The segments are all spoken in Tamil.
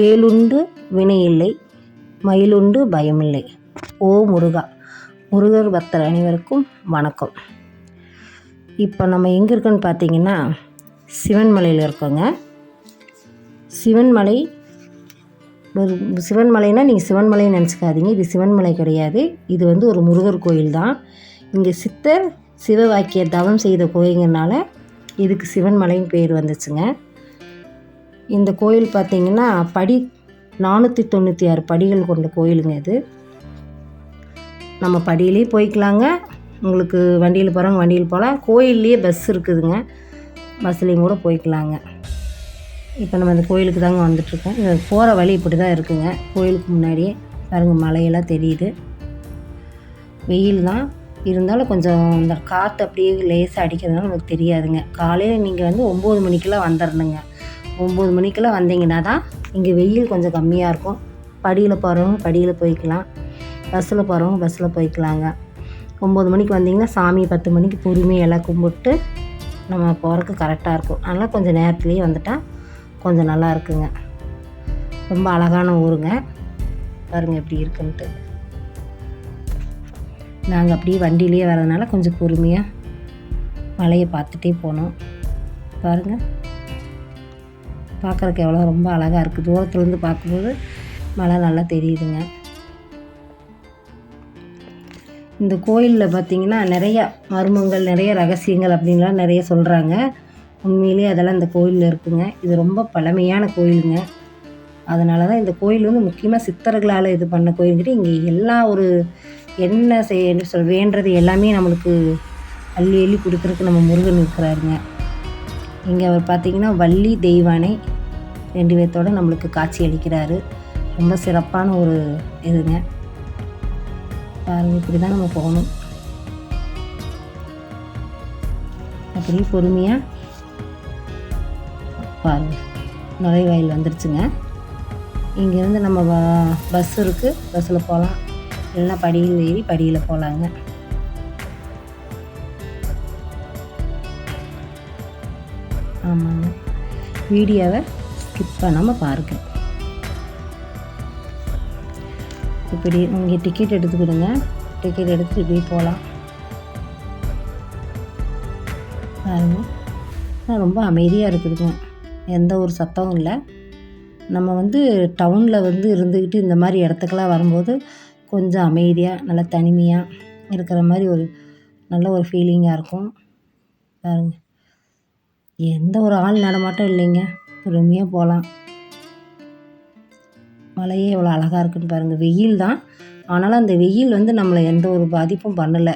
ஏழுண்டு வினையில்லை மயிலுண்டு பயமில்லை. ஓ முருகா முருகர் பக்தர் அனைவருக்கும் வணக்கம். இப்போ நம்ம எங்கே இருக்கோன்னு பார்த்தீங்கன்னா சிவன்மலையில் இருக்கோங்க. சிவன்மலை ஒரு சிவன்மலைனா நீங்கள் சிவன்மலைன்னு நினச்சிக்காதீங்க. இது சிவன்மலை கிடையாது. இது வந்து ஒரு முருகர் கோயில் தான். இங்கே சித்தர் சிவ வாக்கிய தவம் செய்த கோயில்னால இதுக்கு சிவன்மலைன்னு பேர் வந்துச்சுங்க. இந்த கோயில் பார்த்தீங்கன்னா படி நானூற்றி தொண்ணூற்றி ஆறு படிகள் கொண்ட கோயிலுங்க இது. நம்ம படியிலே போய்க்கலாங்க. உங்களுக்கு வண்டியில் போகிறவங்க வண்டியில் போகலாம். கோயில்லையே பஸ் இருக்குதுங்க. பஸ்லேயும் கூட போய்க்கலாங்க. இப்போ நம்ம இந்த கோயிலுக்கு தாங்க வந்துட்ருக்கோம் இது போகிற வழி இப்படி தான் இருக்குங்க. கோயிலுக்கு முன்னாடியே பாருங்கள் மலையெல்லாம் தெரியுது. வெயில் தான். இருந்தாலும் கொஞ்சம் இந்த காற்று அப்படியே லேசாக அடிக்கிறதுனால நமக்கு தெரியாதுங்க. காலையில் நீங்கள் வந்து ஒம்பது மணிக்கெல்லாம் வந்துடணுங்க ஒம்பது மணிக்கெல்லாம் வந்தீங்கன்னா தான் இங்கே வெயில் கொஞ்சம் கம்மியாக இருக்கும். படியில் போகிறவங்க படியில் போய்க்கலாம். பஸ்ஸில் போகிறவங்க பஸ்ஸில் போய்க்கலாங்க. ஒம்பது மணிக்கு வந்தீங்கன்னா சாமி பத்து மணிக்கு பொறுமையாக எல்லாம் கும்பிட்டு நம்ம போகிறதுக்கு கரெக்டாக இருக்கும். அதனால் கொஞ்சம் நேரத்துலேயே வந்துட்டால் கொஞ்சம் நல்லா இருக்குங்க. ரொம்ப அழகான ஊருங்க. பாருங்கள் எப்படி இருக்குன்ட்டு. நாங்கள் அப்படியே வண்டியிலேயே வரதுனால கொஞ்சம் பொறுமையாக மலையை பார்த்துட்டே போனோம். பாருங்கள் பார்க்குறக்கு எவ்வளோ ரொம்ப அழகாக இருக்குது தூரத்துலேருந்து பார்க்கும்போது மழை நல்லா தெரியுதுங்க. இந்த கோயிலில் பார்த்திங்கன்னா நிறையா மர்மங்கள் நிறைய ரகசியங்கள் அப்படின்லாம் நிறைய சொல்கிறாங்க உண்மையிலேயே அதெல்லாம் இந்த கோயிலில் இருக்குங்க. இது ரொம்ப பழமையான கோயிலுங்க. அதனால தான் இந்த கோயில் வந்து முக்கியமாக சித்தர்களால் இது பண்ண கோயில்கிட்ட இங்கே எல்லா ஒரு என்ன செய்ய சொல் வேண்டது எல்லாமே நம்மளுக்கு அள்ளி அள்ளி கொடுக்குறதுக்கு நம்ம முருகன் இருக்கிறாருங்க. இங்கே அவர் பார்த்திங்கன்னா வள்ளி தெய்வானை ரெண்டு பேர்த்தோட நம்மளுக்கு காட்சி அளிக்கிறாரு. ரொம்ப சிறப்பான ஒரு இதுங்க. பாருங்க இப்படி தான் நம்ம போகணும். அப்படியே பொறுமையாக பாருங்க நுழைவாயில் வந்துருச்சுங்க. இங்கேருந்து நம்ம ப- பஸ் இருக்குது பஸ்ஸில் போகலாம் இல்லைன்னா படியில் ஏறி படியில் போகலாங்க ஆமாங்க. வீடியோவை ஸ்கிப் பண்ணாமல் பார்க்க. இப்படி நீங்கள் டிக்கெட் எடுத்துக்கிடுங்க டிக்கெட் எடுத்துகிட்டு இப்படி போகலாம் பாருங்க. ரொம்ப அமைதியாக இருக்குதுங்க. எந்த ஒரு சத்தமும் இல்லை. நம்ம வந்து டவுனில் வந்து இருந்துக்கிட்டு இந்த மாதிரி இடத்துக்கெல்லாம் வரும்போது கொஞ்சம் அமைதியாக நல்லா தனிமையாக இருக்கிற மாதிரி ஒரு நல்ல ஒரு ஃபீலிங்காக இருக்கும். பாருங்க. எந்த ஒரு ஆள் நடமாட்டம் இல்லைங்க. பொறுமையாக போகலாம் மலையே எவ்வளோ அழகாக இருக்குன்னு பாருங்கள் வெயில் தான். ஆனாலும் அந்த வெயில் வந்து நம்மளை எந்த ஒரு பாதிப்பும் பண்ணலை.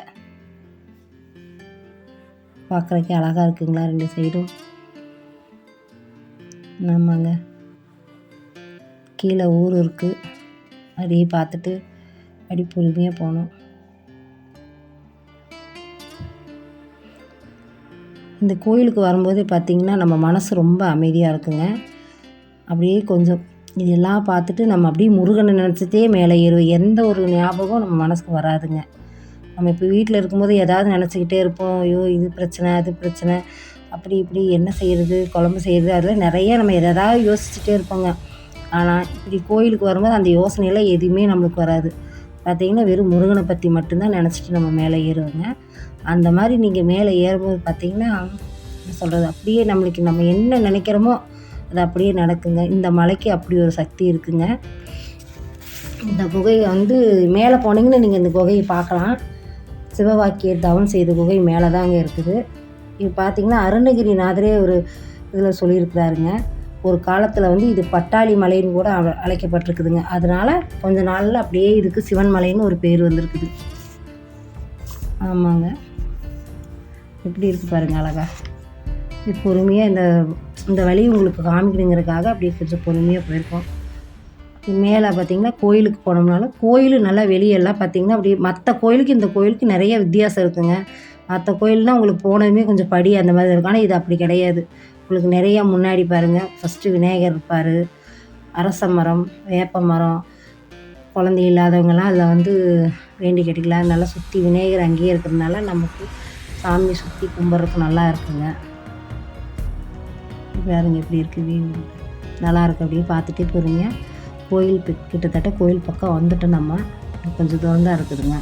பார்க்குறக்கே அழகாக இருக்குங்களா ரெண்டு சைடும்? ஆமாங்க. கீழே ஊர் இருக்குது அப்படியே பார்த்துட்டு அப்படி பொறுமையாக போனோம் இந்த கோயிலுக்கு வரும்போது பார்த்திங்கன்னா நம்ம மனசு ரொம்ப அமைதியாக இருக்குங்க. அப்படியே கொஞ்சம் இதெல்லாம் பார்த்துட்டு நம்ம அப்படியே முருகனை நினச்சிட்டே மேலே ஏறுவோம். எந்த ஒரு ஞாபகம் நம்ம மனசுக்கு வராதுங்க. நம்ம இப்போ வீட்டில் இருக்கும்போது ஏதாவது நினச்சிக்கிட்டே இருப்போம். ஐயோ இது பிரச்சனை அது பிரச்சனை அப்படி இப்படி என்ன செய்கிறது குழம்பு செய்கிறது அதில் நிறைய நம்ம எதாவது யோசிச்சுட்டே இருப்போங்க. ஆனால் இப்படி கோயிலுக்கு வரும்போது அந்த யோசனையெல்லாம் எதுவுமே நம்மளுக்கு வராது. பார்த்தீங்கன்னா வெறும் முருகனை பற்றி மட்டும்தான் நினச்சிட்டு நம்ம மேலே ஏறுவோங்க. அந்த மாதிரி நீங்கள் மேலே ஏறும்போது பார்த்தீங்கன்னா சொல்கிறது அப்படியே நம்மளுக்கு நம்ம என்ன நினைக்கிறோமோ அது அப்படியே நடக்குங்க. இந்த மலைக்கு அப்படி ஒரு சக்தி இருக்குங்க. இந்த குகையை வந்து மேலே போனீங்கன்னா நீங்கள் இந்த குகையை பார்க்கலாம். சிவவாக்கிய தவம் செய்த குகை மேலே தாங்க இருக்குது. இது பார்த்தீங்கன்னா அருணகிரிநாதரே ஒரு இதில் சொல்லியிருக்கிறாருங்க. ஒரு காலத்தில் வந்து இது பட்டாளி மலைன்னு கூட அழ- அழைக்கப்பட்டிருக்குதுங்க. அதனால கொஞ்ச நாளில் அப்படியே இதுக்கு சிவன் மலைன்னு ஒரு பேர் வந்திருக்குது. ஆமாங்க. எப்படி இருக்குது பாருங்க அழகா. இது பொறுமையாக இந்த இந்த வழி உங்களுக்கு காமிக்கணுங்கிறதுக்காக அப்படியே கொஞ்சம் பொறுமையாக போயிருக்கோம். மேலே பார்த்தீங்கன்னா கோயிலுக்கு போனோம்னாலும் கோயில் நல்லா வெளியெல்லாம் பார்த்தீங்கன்னா அப்படியே மற்ற கோயிலுக்கு இந்த கோயிலுக்கு நிறைய வித்தியாசம் இருக்குங்க. மற்ற கோயில்னால் உங்களுக்கு போனதுமே கொஞ்சம் படி அந்த மாதிரி இருக்கும். ஆனால் இது அப்படி கிடையாது. உங்களுக்கு நிறையா முன்னாடி பாருங்கள் ஃபஸ்ட்டு விநாயகர் இருப்பார். அரச மரம் வேப்ப மரம் குழந்தை இல்லாதவங்களாம் அதில் வந்து வேண்டி கேட்டுக்கலாம். நல்லா சுற்றி விநாயகர் அங்கேயே இருக்கிறதுனால நமக்கு சாமி சுற்றி கும்பிட்றதுக்கு நல்லா இருக்குங்க. பாருங்க எப்படி இருக்குது நல்லா இருக்கு அப்படியே பார்த்துட்டே போகிறீங்க கோயில் கிட்டத்தட்ட கோயில் பக்கம் வந்துட்டோம் நம்ம. கொஞ்சம் தூரம் தான் இருக்குதுங்க.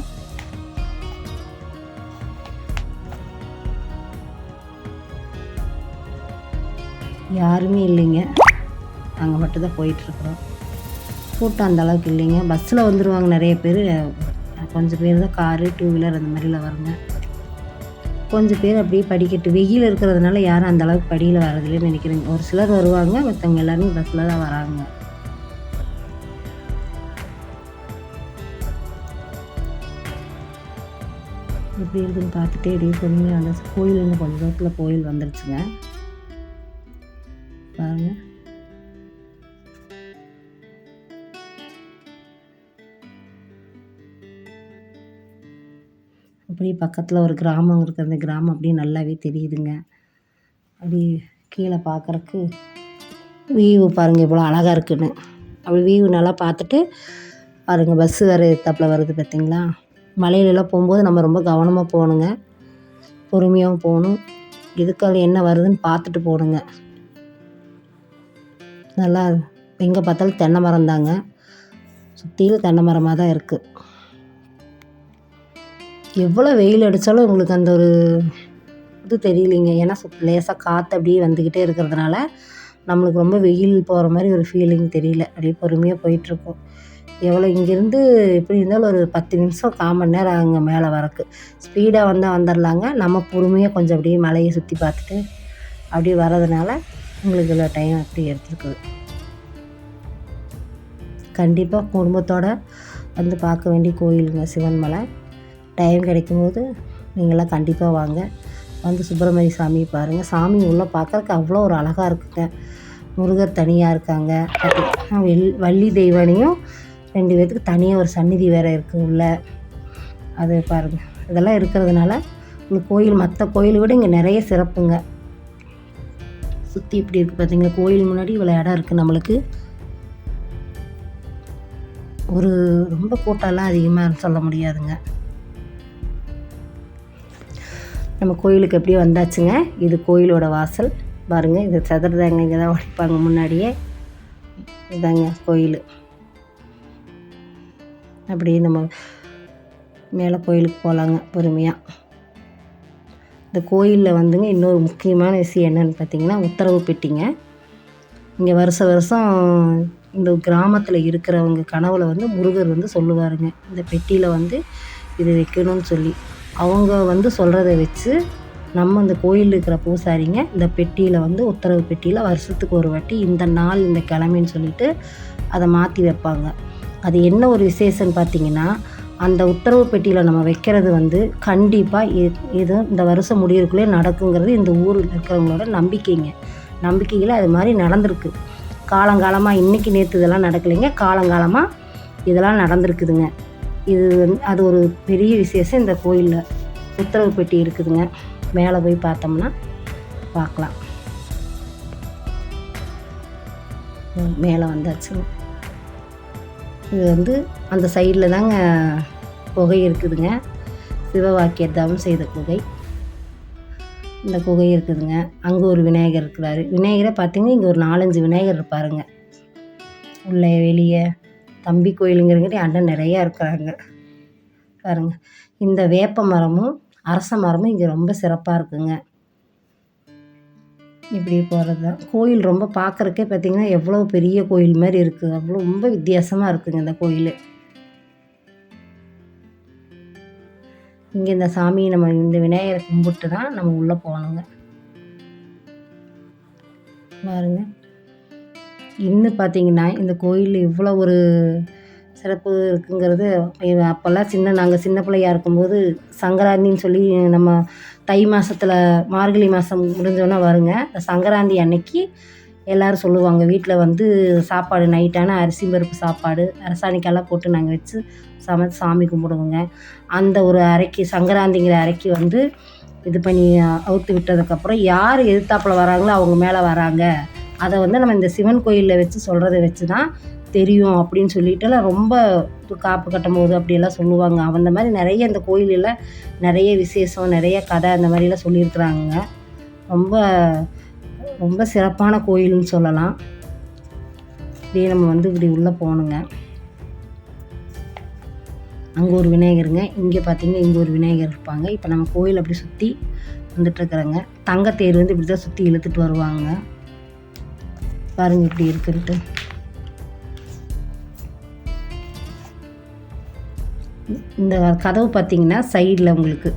யாருமே இல்லைங்க. நாங்கள் மட்டும் தான் போயிட்டுருக்குறோம். கூட்டம் அந்த அளவுக்கு இல்லைங்க. பஸ்ஸில் வந்துடுவாங்க நிறைய பேர். கொஞ்சம் பேர் தான் காரு டூ வீலர் அந்த மாதிரிலாம் வருங்க. கொஞ்சம் பேர் அப்படியே படிக்கட்டு வெயில் இருக்கிறதுனால யாரும் அந்த அளவுக்கு படியில் வரதில்லைன்னு நினைக்கிறேங்க. ஒரு சிலர் வருவாங்க மற்றவங்க எல்லாருமே பஸ்ஸில் தான் வராங்க. எப்படி இருக்குன்னு பார்த்துட்டே அப்படியே பொறுமையாக அந்த கோயில் இன்னும் கொஞ்சம் தூரத்தில் கோயில் வந்துருச்சுங்க. பாருங்க. அப்படியே பக்கத்தில் ஒரு கிராமம் இருக்குது அந்த கிராமம் அப்படியே நல்லாவே தெரியுதுங்க. அப்படி கீழே பார்க்குறக்கு வியூ பாருங்கள் இவ்வளோ அழகாக இருக்குன்னு. அப்படி வியூ நல்லா பார்த்துட்டு பாருங்கள் பஸ்ஸு வேறு எத்தாப்பில் வருது பார்த்தீங்களா மலையிலலாம் போகும்போது நம்ம ரொம்ப கவனமாக போகணுங்க. பொறுமையாகவும் போகணும். இதுக்கால என்ன வருதுன்னு பார்த்துட்டு போகணுங்க. நல்லா எங்கே பார்த்தாலும் தென்னை மரம் தாங்க. சுற்றிலும் தென்னை மரமாக தான் இருக்குது எவ்வளோ வெயில் அடித்தாலும் உங்களுக்கு அந்த ஒரு இது தெரியலைங்க. ஏன்னா சுத் லேசாக காற்று அப்படியே வந்துக்கிட்டே இருக்கிறதுனால நம்மளுக்கு ரொம்ப வெயில் போகிற மாதிரி ஒரு ஃபீலிங் தெரியல. அப்படியே பொறுமையாக போயிட்டுருக்கோம். எவ்வளோ இங்கேருந்து எப்படி இருந்தாலும் ஒரு பத்து நிமிஷம் கால் மணி நேரம் ஆகுங்க மேலே வரக்கு. ஸ்பீடாக வந்தால் வந்துடலாங்க நம்ம பொறுமையாக கொஞ்சம் அப்படியே மலையை சுற்றி பார்த்துட்டு அப்படியே வர்றதுனால உங்களுக்கு இவ்வளோ டைம் அப்படி எடுத்துருக்குது கண்டிப்பாக குடும்பத்தோடு வந்து பார்க்க வேண்டிய கோயிலுங்க சிவன் மலை டைம் கிடைக்கும்போது நீங்களாம் கண்டிப்பாக வாங்க. வந்து சுப்பிரமணிய சாமியை பாருங்கள் சாமி உள்ளே பார்க்குறக்கு அவ்வளோ ஒரு அழகாக இருக்குங்க. முருகர் தனியாக இருக்காங்க. வெள் வள்ளி தெய்வானையும் ரெண்டு பேர்த்துக்கு தனியாக ஒரு சந்நிதி வேறு இருக்குது உள்ளே. அது பாருங்கள் இதெல்லாம் இருக்கிறதுனால இந்த கோயில் மற்ற கோயிலை விட இங்கே நிறைய சிறப்புங்க. சுற்றி இப்படி இருக்குது பார்த்தீங்களா கோயில் முன்னாடி இவ்வளோ இடம் இருக்குது நம்மளுக்கு. ஒரு ரொம்ப கூட்டம்லாம் அதிகமாக சொல்ல முடியாதுங்க. நம்ம கோயிலுக்கு எப்படியோ வந்தாச்சுங்க. இது கோயிலோட வாசல். பாருங்கள் இது சதுரதாங்க இங்கே தான் உடைப்பாங்க முன்னாடியே. இதாங்க கோயில். அப்படியே நம்ம மேலே கோயிலுக்கு போகலாங்க பொறுமையாக இந்த கோயிலில் வந்துங்க இன்னொரு முக்கியமான விஷயம் என்னென்னு பார்த்தீங்கன்னா உத்தரவு பெட்டிங்க. இங்கே வருஷ வருஷம் இந்த கிராமத்தில் இருக்கிறவங்க கனவுல வந்து முருகர் வந்து சொல்லுவாருங்க. இந்த பெட்டியில் வந்து இது வைக்கணும்னு சொல்லி. அவங்க வந்து சொல்கிறத வச்சு நம்ம இந்த கோயில் இருக்கிற பூசாரிங்க இந்த பெட்டியில் வந்து உத்தரவு பெட்டியில் வருஷத்துக்கு ஒரு வாட்டி இந்த நாள் இந்த கிழமைன்னு சொல்லிட்டு அதை மாற்றி வைப்பாங்க. அது என்ன ஒரு விசேஷம்னு பார்த்தீங்கன்னா அந்த உத்தரவு பெட்டியில் நம்ம வைக்கிறது வந்து கண்டிப்பாக இது இந்த வருஷம் முடியறதுக்குள்ளே நடக்குங்கிறது இந்த ஊரில் இருக்கிறவங்களோட நம்பிக்கைங்க. நம்பிக்கையில் அது மாதிரி நடந்திருக்கு. காலங்காலமாக இன்றைக்கி நேற்று இதெல்லாம் நடக்கலைங்க. காலங்காலமாக இதெல்லாம் நடந்திருக்குதுங்க. இது வந்து அது ஒரு பெரிய விசேஷம் இந்த கோயிலில். உத்தரவு பெட்டி இருக்குதுங்க. மேலே போய் பார்த்தோம்னா பார்க்கலாம். மேலே வந்தாச்சுங்க. இது வந்து அந்த சைடில் தாங்க குகை இருக்குதுங்க. சிவவாக்கியர் தவம் செய்த குகை. இந்த குகை இருக்குதுங்க. அங்கே ஒரு விநாயகர் இருக்கிறாரு. விநாயகரை பார்த்தீங்கன்னா இங்கே ஒரு நாலஞ்சு விநாயகர் இருப்பாருங்க. உள்ளே வெளியே தம்பி கோயிலுங்கிறங்கிட்ட அண்ணன் நிறையா இருக்கிறாங்க. பாருங்க. இந்த வேப்ப மரமும் அரச மரமும் இங்கே ரொம்ப சிறப்பாக இருக்குங்க. இப்படி போகிறது தான் கோயில் ரொம்ப பார்க்குறக்கே பார்த்தீங்கன்னா எவ்வளோ பெரிய கோயில் மாதிரி இருக்குது அவ்வளோ ரொம்ப வித்தியாசமாக இருக்குங்க இந்த கோயில். இங்கே இந்த சாமியை நம்ம இந்த விநாயகரை கும்பிட்டு தான் நம்ம உள்ளே போகணுங்க. பாருங்க. இன்னும் பார்த்தீங்கன்னா இந்த கோயில் இவ்வளோ ஒரு சிறப்பு இருக்குங்கிறது அப்போல்லாம் சின்ன நாங்கள் சின்ன பிள்ளையாக இருக்கும்போது சங்கராந்தின்னு சொல்லி நம்ம தை மாதத்தில் மார்கழி மாதம் முடிஞ்சோன்னே வருங்க. சங்கராந்தி அன்னைக்கு எல்லோரும் சொல்லுவாங்க வீட்டில் வந்து சாப்பாடு நைட்டான அரிசி பருப்பு சாப்பாடு அரசாணிக்கெல்லாம் போட்டு நாங்கள் வச்சு சமைச்சு சாமி கும்பிடுவோங்க. அந்த ஒரு அறைக்கு சங்கராந்திங்கிற அறைக்கு வந்து இது பண்ணி அவுத்து விட்டதுக்கப்புறம் யார் எதிர்த்தாப்பில் வராங்களோ அவங்க மேலே வராங்க. அதை வந்து நம்ம இந்த சிவன் கோயிலில் வச்சு சொல்கிறத வச்சு தான் தெரியும் அப்படின்னு சொல்லிட்டுலாம் ரொம்ப காப்பு கட்டும் போது அப்படியெல்லாம் சொல்லுவாங்க. அந்த மாதிரி நிறைய இந்த கோயிலில் நிறைய விசேஷம் நிறைய கதை அந்த மாதிரிலாம் சொல்லியிருக்கிறாங்க ரொம்ப ரொம்ப சிறப்பான கோயில்னு சொல்லலாம். இப்படியே நம்ம வந்து இப்படி உள்ளே போகணுங்க. அங்கே ஒரு விநாயகருங்க. இங்கே பார்த்தீங்கன்னா இங்கே ஒரு விநாயகர் இருப்பாங்க. இப்போ நம்ம கோயில் அப்படி சுற்றி வந்துட்டுருக்குறேங்க. தங்கத்தேர் வந்து இப்படி தான் சுற்றி இழுத்துட்டு வருவாங்க. பாருங்கள் இப்படி இருக்குன்ட்டு. இந்த கதவு பார்த்தீங்கன்னா சைடில் உங்களுக்கு.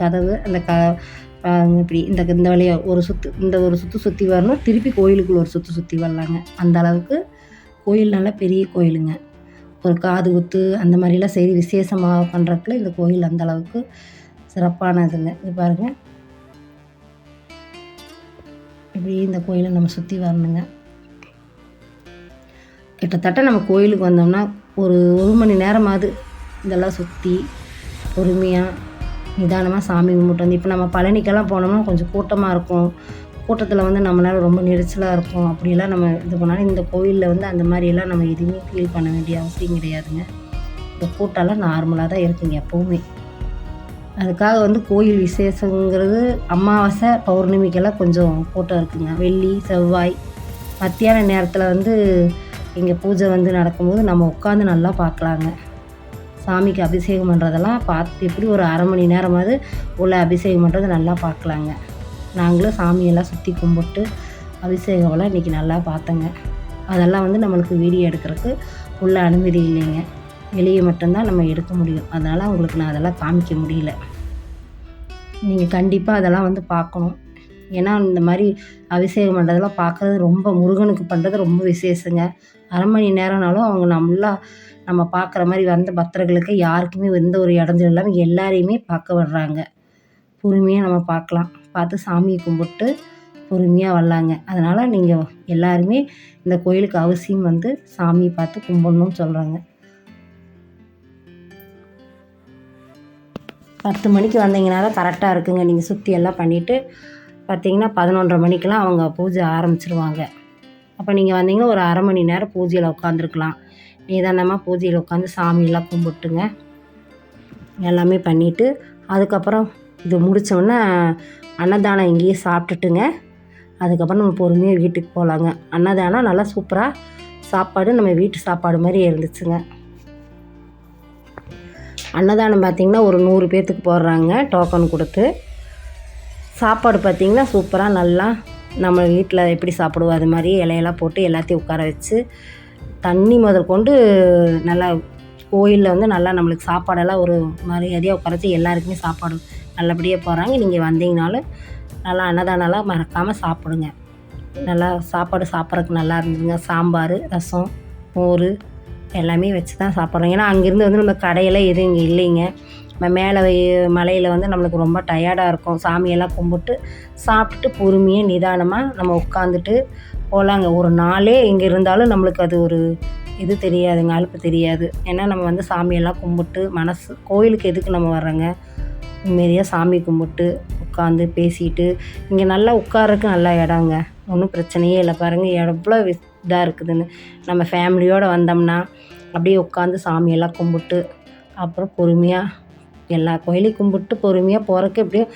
கதவு அந்த க இப்படி இந்த இந்த வழியாக ஒரு சுற்று இந்த ஒரு சுற்று சுற்றி வரணும். திருப்பி கோயிலுக்குள்ள ஒரு சுற்று சுற்றி வரலாங்க. அந்த அளவுக்கு கோயில் நல்லா பெரிய கோயிலுங்க. ஒரு காது குத்து அந்த மாதிரிலாம் செய்து விசேஷமாக பண்ணுறதுக்குள்ள இந்த கோயில் அந்த அளவுக்கு சிறப்பானதுங்க. இது பாருங்கள் இப்படி இந்த கோயிலை நம்ம சுற்றி வரணுங்க. கிட்டத்தட்ட நம்ம கோயிலுக்கு வந்தோம்னா ஒரு ஒரு மணி நேரமாவது இதெல்லாம் சுற்றி பொறுமையாக நிதானமாக சாமி கும்பிட்டு வந்து இப்போ நம்ம பழனிக்கெல்லாம் போனோம்னா கொஞ்சம் கூட்டமாக இருக்கும். கூட்டத்தில் வந்து நம்மளால் ரொம்ப நெரிச்சலாக இருக்கும். அப்படியெல்லாம் நம்ம இது பண்ணாலும் இந்த கோயிலில் வந்து அந்த மாதிரியெல்லாம் நம்ம எதுவுமே ஃபீல் பண்ண வேண்டிய அவசியம் கிடையாதுங்க. இந்த கூட்டம்லாம் நார்மலாக தான் இருக்குங்க எப்போவுமே. அதுக்காக வந்து கோயில் விசேஷங்கிறது அமாவாசை பௌர்ணமிக்கெல்லாம் கொஞ்சம் கூட்டம் இருக்குங்க. வெள்ளி செவ்வாய் மத்தியான நேரத்தில் வந்து இங்கே பூஜை வந்து நடக்கும்போது நம்ம உட்காந்து நல்லா பார்க்கலாங்க. சாமிக்கு அபிஷேகம் பண்ணுறதெல்லாம் பார்த்து எப்படி ஒரு அரை மணி நேரமாவது உள்ள அபிஷேகம் பண்ணுறது நல்லா பார்க்கலாங்க. நாங்களும் சாமியெல்லாம் சுற்றி கும்பிட்டு அபிஷேகம்லாம் இன்றைக்கி நல்லா பார்த்தோங்க. அதெல்லாம் வந்து நம்மளுக்கு வீடியோ எடுக்கிறதுக்கு உள்ள அனுமதி இல்லைங்க. வெளியே மட்டும்தான் நம்ம எடுக்க முடியும். அதனால் உங்களுக்கு நான் அதெல்லாம் காமிக்க முடியல. நீங்கள் கண்டிப்பாக அதெல்லாம் வந்து பார்க்கணும். ஏன்னா இந்த மாதிரி அபிஷேகம் பண்ணுறதெல்லாம் பார்க்குறது ரொம்ப முருகனுக்கு பண்ணுறது ரொம்ப விசேஷங்க. அரை மணி நேரம்னாலும் அவங்க நல்லா நம்ம பார்க்குற மாதிரி வந்த பக்தர்களுக்கு யாருக்குமே எந்த ஒரு இடஞ்சல் இல்லாமல் எல்லாரையுமே பார்க்க வர்றாங்க. பொறுமையாக நம்ம பார்க்கலாம். பார்த்து சாமியை கும்பிட்டு பொறுமையாக வரலாங்க. அதனால் நீங்கள் எல்லாருமே இந்த கோயிலுக்கு அவசியம் வந்து சாமியை பார்த்து கும்பிடணும்னு சொல்கிறாங்க பத்து மணிக்கு வந்தீங்கன்னா தான் கரெக்டாக இருக்குங்க. நீங்கள் சுற்றி எல்லாம் பண்ணிவிட்டு பார்த்தீங்கன்னா பதினொன்றரை மணிக்கெலாம் அவங்க பூஜை ஆரம்பிச்சிருவாங்க. அப்போ நீங்கள் வந்தீங்கன்னா ஒரு அரை மணி நேரம் பூஜையில் உட்காந்துருக்கலாம் நிதானமாக பூஜையில் உட்காந்து சாமியெல்லாம் கும்பிட்டுங்க. எல்லாமே பண்ணிவிட்டு அதுக்கப்புறம் இது முடித்தோடனே அன்னதானம் இங்கேயே சாப்பிட்டுட்டுங்க. அதுக்கப்புறம் நம்ம பொறுமையாக வீட்டுக்கு போகலாங்க அன்னதானம் நல்லா சூப்பராக சாப்பாடு நம்ம வீட்டு சாப்பாடு மாதிரி இருந்துச்சுங்க. அன்னதானம் பார்த்திங்கன்னா ஒரு நூறு பேர்த்துக்கு போடுறாங்க டோக்கன் கொடுத்து. சாப்பாடு பார்த்திங்கன்னா சூப்பராக நல்லா நம்ம வீட்டில் எப்படி சாப்பிடுவோம் அது மாதிரி இலையெல்லாம் போட்டு எல்லாத்தையும் உட்கார வச்சு தண்ணி முதல் கொண்டு நல்லா கோயிலில் வந்து நல்லா நம்மளுக்கு சாப்பாடெல்லாம் ஒரு மரியாதையாக உட்காரச்சு எல்லாருக்குமே சாப்பாடு நல்லபடியாக போகிறாங்க நீங்கள் வந்தீங்கனாலும் நல்லா அன்னதானம்லாம் மறக்காமல் சாப்பிடுங்க. நல்லா சாப்பாடு சாப்பிட்றதுக்கு நல்லா இருந்ததுங்க. சாம்பார் ரசம் மோர் எல்லாமே வச்சு தான் சாப்பிட்றோம். ஏன்னா அங்கேருந்து வந்து நம்ம கடையெல்லாம் எதுவும் இங்கே இல்லைங்க. மேலே மலையில் வந்து நம்மளுக்கு ரொம்ப டயர்டாக இருக்கும். சாமியெல்லாம் கும்பிட்டு சாப்பிட்டுட்டு பொறுமையாக நிதானமாக நம்ம உட்காந்துட்டு போகலாங்க ஒரு நாளே இங்கே இருந்தாலும் நம்மளுக்கு அது ஒரு இது தெரியாதுங்க அலுப்பு தெரியாது. ஏன்னா நம்ம வந்து சாமியெல்லாம் கும்பிட்டு மனசு கோயிலுக்கு எதுக்கு நம்ம வர்றோங்க? நிம்மதியாக சாமி கும்பிட்டு உட்காந்து பேசிட்டு இங்கே நல்லா உட்காரக்கு நல்லா இடங்க. ஒன்றும் பிரச்சனையே இல்லை. பாருங்கள் எவ்வளோ இதாக இருக்குதுன்னு. நம்ம ஃபேமிலியோடு வந்தோம்னா அப்படியே உட்காந்து சாமியெல்லாம் கும்பிட்டு அப்புறம் பொறுமையாக எல்லா கோயிலையும் கும்பிட்டு பொறுமையாக போகிறக்கு எப்படியும்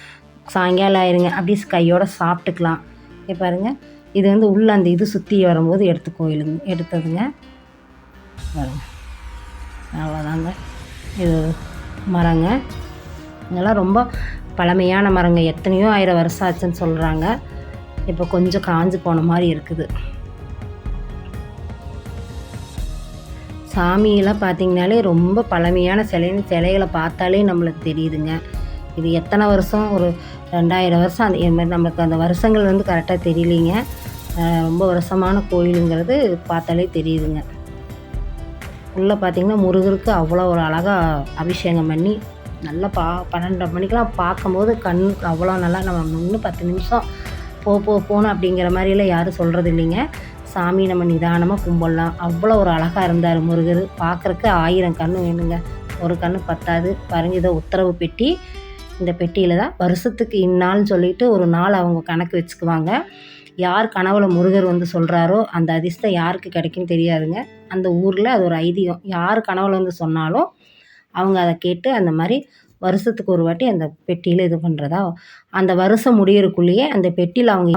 சாயங்காலம் ஆயிருங்க. அப்படியே கையோடு சாப்பிட்டுக்கலாம். இங்கே பாருங்கள் இது வந்து உள்ளே அந்த இது சுற்றி வரும்போது எடுத்து கோயிலுங்க. எடுத்ததுங்க. பாருங்க. அவ்வளோதாங்க இது மரங்க. இதெல்லாம் ரொம்ப பழமையான மரங்க. எத்தனையோ ஆயிரம் வருஷம் ஆச்சுன்னு சொல்கிறாங்க இப்போ கொஞ்சம் காஞ்சு போன மாதிரி இருக்குது. சாமியெல்லாம் பார்த்திங்கனாலே ரொம்ப பழமையான சிலைன்னு சிலைகளை பார்த்தாலே நம்மளுக்கு தெரியுதுங்க. இது எத்தனை வருஷம்? ஒரு ரெண்டாயிரம் வருஷம். அந்த மாதிரி நம்மளுக்கு அந்த வருஷங்கள் வந்து கரெக்டாக தெரியலிங்க. ரொம்ப வருஷமான கோயிலுங்கிறது பார்த்தாலே தெரியுதுங்க. உள்ளே பார்த்திங்கன்னா முருகருக்கு அவ்வளோ ஒரு அழகாக அபிஷேகம் பண்ணி நல்லா பா பன்னெண்டரை மணிக்கெலாம் பார்க்கும்போது கண் அவ்வளோ நல்லா நம்ம இன்னும் பத்து நிமிஷம் போ போ போகணும் அப்படிங்கிற மாதிரிலாம் யாரும் சொல்கிறது இல்லைங்க சாமி நம்ம நிதானமாக கும்பிடலாம். அவ்வளோ ஒரு அழகாக இருந்தார் முருகர். பார்க்குறக்கு ஆயிரம் கண் வேணுங்க. ஒரு கண் பத்தாது. பாருங்க இதை உத்தரவு பெட்டி இந்த பெட்டியில் தான் வருஷத்துக்கு இந்நாள்னு சொல்லிட்டு ஒரு நாள் அவங்க கணக்கு வச்சுக்குவாங்க. யார் கனவுல முருகர் வந்து சொல்கிறாரோ அந்த அதிர்ஷ்டம் யாருக்கு கிடைக்குன்னு தெரியாதுங்க. அந்த ஊரில் அது ஒரு ஐதீகம். யார் கனவுல வந்து சொன்னாலும் அவங்க அதை கேட்டு அந்த மாதிரி வருஷத்துக்கு ஒரு வாட்டி அந்த பெட்டியில் இது பண்ணுறதா அந்த வருஷம் முடியறக்குள்ளேயே அந்த பெட்டியில் அவங்க